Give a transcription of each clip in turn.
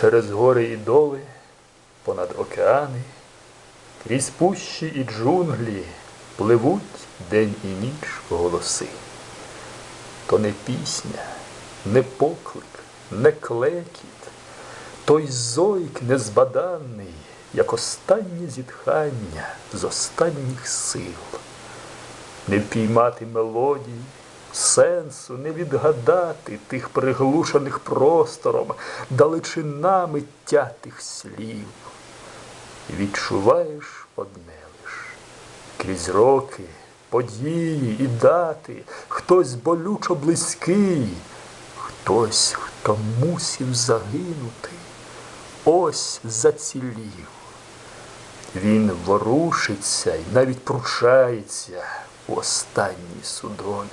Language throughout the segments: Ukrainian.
через гори і доли, понад океани, крізь пущі і джунглі пливуть день і ніч голоси. То не пісня, не поклик, не клекіт, той зойк незбаданний, як останнє зітхання з останніх сил. Не впіймати мелодії, сенсу, не відгадати тих приглушених простором, далечинами тятих слів. Відчуваєш одне лиш крізь роки, події і дати, хтось болючо близький, хтось, хто мусів загинути, ось зацілів. Він ворушиться і навіть пручається у останній судомі,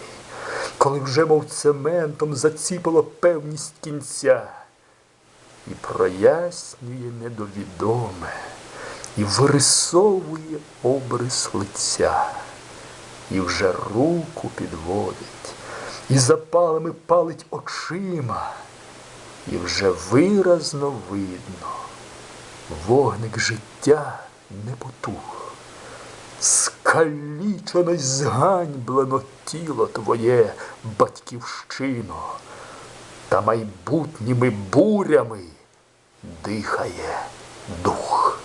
коли вже, мов цементом, заціпало певність кінця і прояснює недовідоме, і вирисовує обрис лиця, і вже руку підводить, і запалами палить очима, і вже виразно видно, вогник життя не потух. Скалічено й зганьблено тіло твоє, батьківщино, та майбутніми бурями дихає дух.